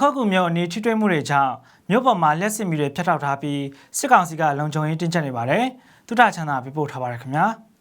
ခုတ်ကူမြို့အနီးထိတွေ့မှုတွေကြောင့်မြို့ပေါ်မှာလက်စစ်မီတွေဖျက်ထောက်ထားပြီးစစ်ကောင်စီကလုံခြုံရေးတင်းကျပ်နေပါတယ်။သုတချန်သာပြပို့ထားပါတယ်ခင်ဗျာ။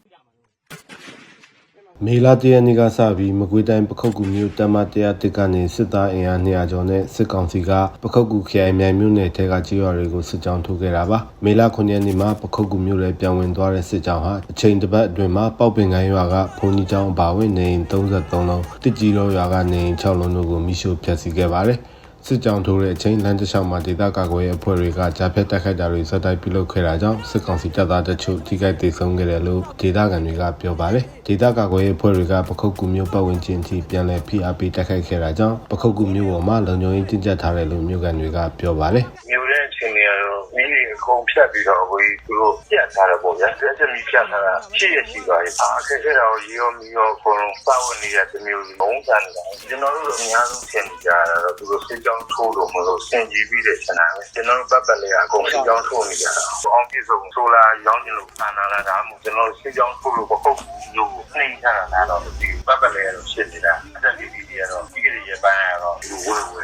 မေလာတရနေ့ကစပြီးမကွေးတိုင်းပခုတ်ကူမြို့တမ100တစ်ကနေစစ်သားအင်အား200ကျော်နဲ့စစ်ကောင်စီကပခုတ်ကူခရိုင်မြိုင်မြို့နယ်ထဲကကြေးရွာတွေကိုစစ်ကြောင်းထိုးခဲ့တာပါမေလာ9ရက်နေ့မှာပခုတ်ကူမြို့နယ်ပြန်ဝင်သွားတဲ့စစ်ကြောင်းဟာအချိန်တစ်ပတ်အတွင်းမှာပောက်ပင်ကိုင်းရွာကဘုံကြီးကျောင်းအပါအဝင်နေအိမ်33လုံးတစ်ကြီးတော်ရွာကနေအိမ်6လုံးတို့ကိုမိရှို့ဖျက်ဆီးခဲ့ပါတယ် စစ်ကြောင်းထိုးတဲ့အချိန်လမ်းတစ်လျှောက်မှာဒေသကာကွယ်ရေးအဖွဲ့တွေကကြားဖြတ်တိုက်ခိုက်တာတွေဇက်တိုက်ပြုလုပ်ခဲ့တာကြောင့်စစ်ကောင်စီတပ်သားတချို့ထိခိုက်ဒေဆုံးခဲ့တယ်လို့ဒေသခံတွေကပြောပါတယ်။ဒေသကာကွယ်ရေးအဖွဲ့တွေကပခုတ်ကူမျိုးပတ်ဝန်းကျင်အထိပြန်လည်ဖိအားပေးတိုက်ခိုက်ခဲ့တာကြောင့်ပခုတ်ကူမျိုးပေါ်မှာလုံခြုံရေးတင်းကျပ်ထားတယ်လို့မြို့ကန်တွေကပြောပါတယ်။ မြို့တဲ့အခြေအနေကတော့မိမိအ ကုန်ဖြတ်ပြီးတော့ကိုကြီးသူတို့ပြတ်ထားတယ်ပေါ့ဗျာ။လက်စမီဖြတ်ထားတာရှိရရှိပါရဲ့။အားခက်ခဲတာကိုရေရောမီရောအကုန်လုံးစောင့်နေတဲ့တမျိုးဘုံစံနေတာ။ကျွန်တော်တို့အများဆုံးသင်ကြတာတော့သူတို့စစ်ကြောင်းထိုးလို့မလို့စင်ကြီးပြီးတဲ့ခြံတာပဲ။ကျွန်တော်တို့ပတ်ပတ်လေးအကုန်စစ်ကြောင်းထိုးနေကြတာ။အောင်ပြည့်စုံဆိုလာရောင်းကျင်လို့အာနာလာတာမှကျွန်တော်စစ်ကြောင်းထိုးလို့ပခုတ်လို့နှိမ့်ချတာလားတော့ဒီပတ်ပတ်လေးကတော့ရှင်းနေတာ။အဲ့ဒါဒီဒီကတော့ဒီကလေးရပိုင်းကတော့ဒီဝဲဝဲ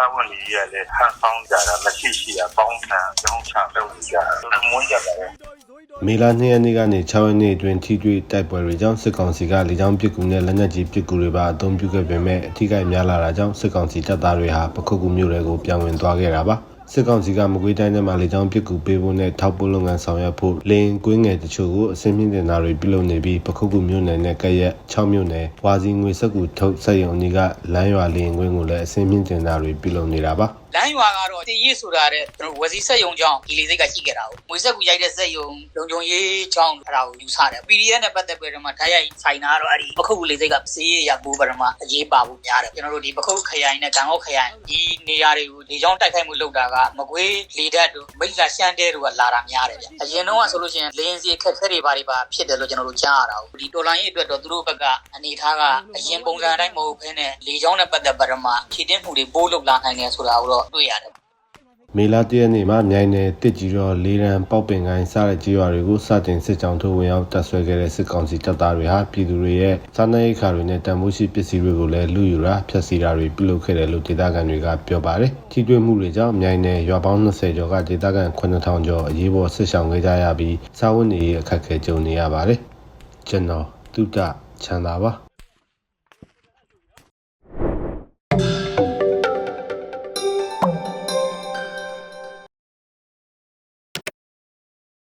သာဝန်ကြီးရလည်းဟန်ဆောင်ကြတာမရှိရှိတာပေါင်းဆန်ကြောင်းချလုပ်နေကြတာမွန်းကြတယ်မေလာ2ရက်နေ့ကနေ6ရက်နေ့အတွင်းထိတွေ့တိုက်ပွဲတွေကြောင့်စစ်ကောင်စီကလေကြောင်းပစ်ကူနဲ့လက်နက်ကြီးပစ်ကူတွေပါအသုံးပြုခဲ့ပေမဲ့အထိကိများလာတာကြောင့်စစ်ကောင်စီတပ်သားတွေဟာပခုတ်ကူမြို့တွေကိုပြန်ဝင်သွားခဲ့တာပါ စစ်ကောင်စီကမကွေးတိုင်းထဲမှာလေကြောင်းပစ်ကူပေးဖို့နဲ့ထောက်ပို့လုပ်ငန်းဆောင်ရွက်ဖို့လင်းကွင်းငယ်တချို့ကိုအစင်းမြင့်တင်တာတွေပြုလုပ်နေပြီးပခုတ်ကူမြို့နယ်နဲ့ကက်ရက်6မြို့နယ်ဝါစီငွေစက်ကူထုတ်ဆက်ရုံဒီကလမ်းရွာလင်းကွင်းကိုလည်းအစင်းမြင့်တင်တာတွေပြုလုပ်နေတာပါ လမ်းရွာကတော့တည်ရစ်ဆိုတာတဲ့ကျွန်တော်ဝစီဆက်ယုံကြောင်းဒီလေးစိတ်ကရှိခဲ့တာကိုငွေဆက်ကူရိုက်တဲ့ဆက်ယုံလုံခြုံရေးကြောင်းအဲ့ဒါကိုယူဆတယ် PDF နဲ့ပတ်သက်ပြီးတော့မှဓာတ်ရိုက်ဆိုင်တာကတော့အဲ့ဒီပခုတ်လေးစိတ်ကစေးရပိုးပရမအရေးပါဖို့များတယ်ကျွန်တော်တို့ဒီပခုတ်ခရိုင်နဲ့ကံဟောက်ခရိုင်ဒီနေရာတွေကိုလေကြောင်းတိုက်ခိုက်မှုလုပ်တာကမကွေးလေဓာတ်တို့မိတ်လာရှမ်းတဲတို့ကလာတာများတယ်ဗျအရင်တော့ဆိုလို့ရှိရင်လေရင်စီအခက်ခဲတွေပါတွေပါဖြစ်တယ်လို့ကျွန်တော်တို့ကြားရတာကိုဒီတော်လိုင်းရေးအတွက်တော့သူတို့ဘက်ကအနေထားကအရင်ပုံစံအတိုင်းမဟုတ်ဘဲနဲ့လေကြောင်းနဲ့ပတ်သက်ပရမဖြည့်တင်းမှုတွေပိုးလုပ်လာနိုင်တယ်ဆိုတာကိုတော့တွေ့ရတယ်မေလာတရက်နေ့မှာမြိုင်နယ်တစ်ကြီးတော်လေးရန်ပေါက်ပင်ကိုင်းစတဲ့ကြေးရွာတွေကိုစတင်စစ်ကြောင်းထိုးဝင်ရောက်တပ်ဆွဲခဲ့တဲ့စစ်ကောင်စီတပ်သားတွေဟာပြည်သူတွေရဲ့စားနပ်ရိက္ခာတွေနဲ့တန်ဖိုးရှိပစ္စည်းတွေကိုလည်းလူယူတာဖျက်ဆီးတာတွေပြုလုပ်ခဲ့တယ်လို့ဒေသခံတွေကပြောပါတယ်။ထိတွေ့မှုတွေကြောင့်မြိုင်နယ်ရွာပေါင်း20ကျော်ကဒေသခံ9000ကျော်အရေးပေါ်ဆစ်ဆောင်ခဲ့ကြရပြီးစားဝတ်နေရေးအခက်အခဲကြုံနေရပါတယ်။ကျွန်တော်တုဒ္ဒချမ်းသာပါ။